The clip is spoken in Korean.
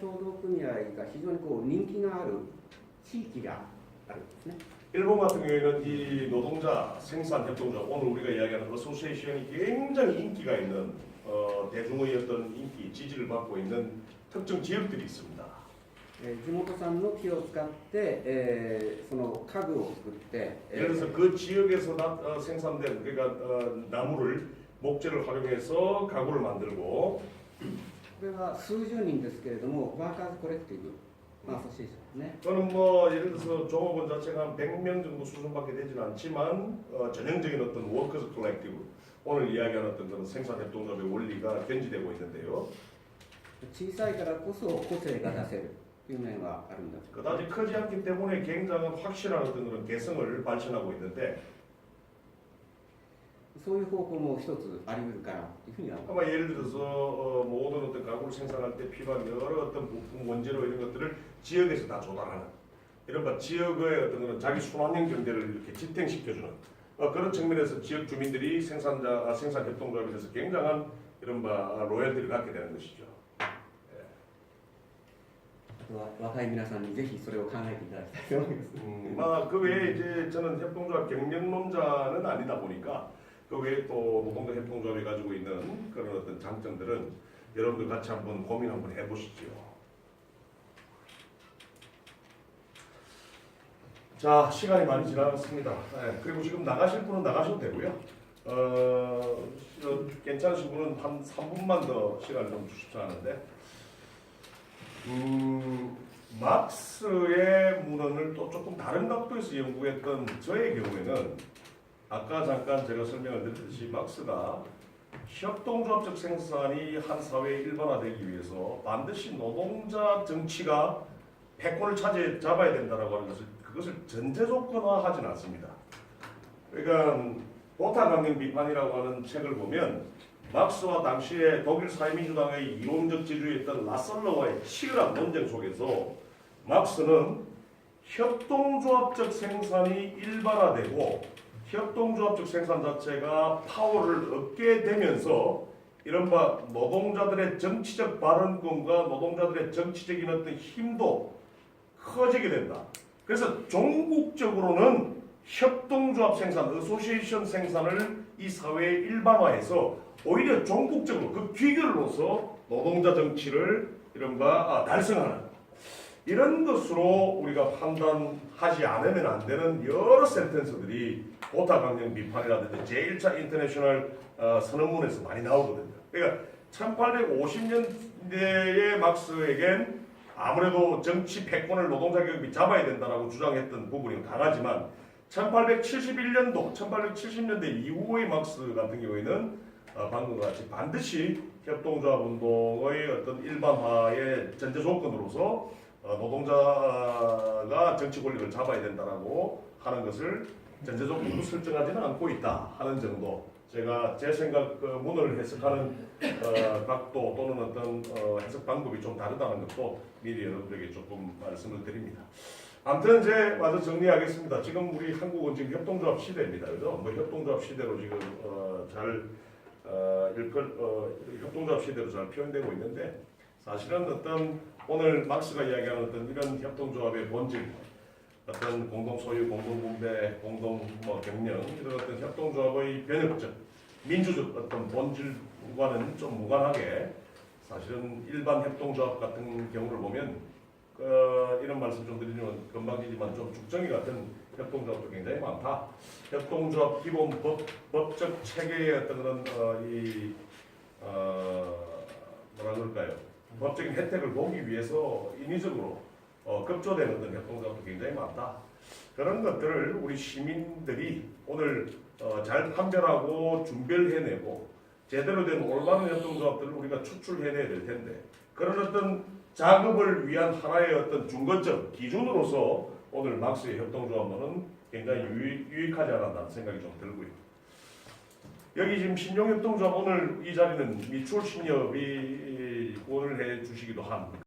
協同組合が非常にこう人気がある地域があるんですね。 일본 같은 경우에는 이 노동자 생산 협동조 오늘 우리가 이야기하는 어소시에이션이 굉장히 인기가 있는 어, 대중의 어떤 인기 지지를 받고 있는 특정 지역들이 있습니다. えー地元産の木を使って、えーその家具を作って、え 예를 들어서 그 지역에서 나, 어, 생산된 그러니까 어, 나무를 목재를 활용해서 가구를 만들고 これは数十人ですけれども、ワーカーズコレクティブ、まあ、組織ですね。 음. 저는 뭐 예를 들어서 종업원 자체가 한 100명 정도 수준밖에 되지는 않지만 어, 전형적인 어떤 워커스 콜렉티브 오늘 이야기한 어떤 그런 생산 협동조합의 원리가 견지되고 있는데요. 小さいからこそ個性が出せるという面はあるんだと。 그다지 크지 않기 때문에 굉장히 확실한 어떤 그런 개성을 발전하고 있는데 そういう方法も一つあり得るかなというふうには思い 아마 예를 들어서 어, 모든 어떤 가구를 생산할 때 필요한 여러 어떤 부품 원재료 이런 것들을 지역에서 다 조달하는 이른바 지역의 어떤 그런 자기 순환형 경제를 이렇게 지탱시켜주는 어, 그런 측면에서 지역 주민들이 생산자 아, 생산 협동조합에 대해서 굉장한 이른바 로열티를 갖게 되는 것이죠. あとは若い皆さんにぜひそれを考えていただきたいと思います。 음, 아, 그 외에 이제 저는 협동조합 경영론자는 아니다 보니까 그 외에 또 노동자 협동조합이 가지고 있는 그런 어떤 장점들은 여러분들 같이 한번 고민 한번 해보시죠. 자, 시간이 많이 지나갔습니다. 네, 그리고 지금 나가실 분은 나가셔도 되고요. 어, 저, 괜찮으신 분은 한 3분만 더 시간을 좀 주십사 하는데, 음, 막스의 문헌을 또 조금 다른 각도에서 연구했던 저의 경우에는 아까 잠깐 제가 설명을 드렸듯이 막스가 협동조합적 생산이 한 사회에 일반화되기 위해서 반드시 노동자 정치가 패권을 차지 잡아야 된다라고 하는 것을 그것을 전제 조건화하지는 않습니다. 그러니까 보타 강령 비판이라고 하는 책을 보면 막스와 당시에 독일 사회민주당의 이론적 지주였던 라설러와의 치열한 논쟁 속에서 막스는 협동조합적 생산이 일반화되고 협동조합적 생산 자체가 파워를 얻게 되면서 이른바 노동자들의 정치적 발언권과 노동자들의 정치적인 어떤 힘도 커지게 된다. 그래서 종국적으로는 협동조합 생산, 어소시에이션 생산을 이 사회에 일반화해서 오히려 종국적으로 그 귀결로서 노동자 정치를 이른바 아, 달성하는 이런 것으로 우리가 판단하지 않으면 안 되는 여러 센텐스들이 보타 강령 비판이라든지 제1차 인터내셔널 어, 선언문에서 많이 나오거든요. 그러니까 1850년대의 막스에겐 아무래도 정치 패권을 노동자 계급이 잡아야 된다라고 주장했던 부분이 강하지만 1871년도, 1870년대 이후의 막스 같은 경우에는 어, 방금 같이 반드시 협동조합 운동의 어떤 일반화의 전제 조건으로서 어, 노동자가 정치 권력을 잡아야 된다라고 하는 것을 전제 조건으로 설정하지는 않고 있다 하는 정도. 제가 제 생각 그 문을 해석하는 어, 각도 또는 어떤 어, 해석 방법이 좀 다르다는 것도 미리 여러분들에게 조금 말씀을 드립니다. 아무튼 이제 마저 정리하겠습니다. 지금 우리 한국은 지금 협동조합 시대입니다. 그죠? 뭐 협동조합 시대로 지금 어, 잘 어, 일컬 어, 협동조합 시대로 잘 표현되고 있는데 사실은 어떤 오늘 막스가 이야기하는 어떤 이런 협동조합의 본질, 어떤 공동 소유, 공동 분배, 공동 뭐 경영 이런 어떤 협동조합의 변혁적, 민주적 어떤 본질과는 좀 무관하게 사실은 일반 협동조합 같은 경우를 보면 어, 이런 말씀 좀 드리면 금방지지만 좀 죽정이 같은 협동조합도 굉장히 많다. 협동조합 기본 법, 법적 체계의 어떤 그런 어, 이 어, 뭐라 그럴까요? 법적인 혜택을 보기 위해서 인위적으로 어, 급조된 어떤 협동조합도 굉장히 많다. 그런 것들을 우리 시민들이 오늘 어, 잘 판별하고 준비를 해내고 제대로 된 올바른 협동조합들을 우리가 추출해내야 될 텐데 그런 어떤 작업을 위한 하나의 어떤 중거점 기준으로서 오늘 막스의 협동조합론은 굉장히 유익, 유익하지 않았다는 생각이 좀 들고요. 여기 지금 신용협동조합 오늘 이 자리는 미추홀 신협이 후원을 해 주시기도 한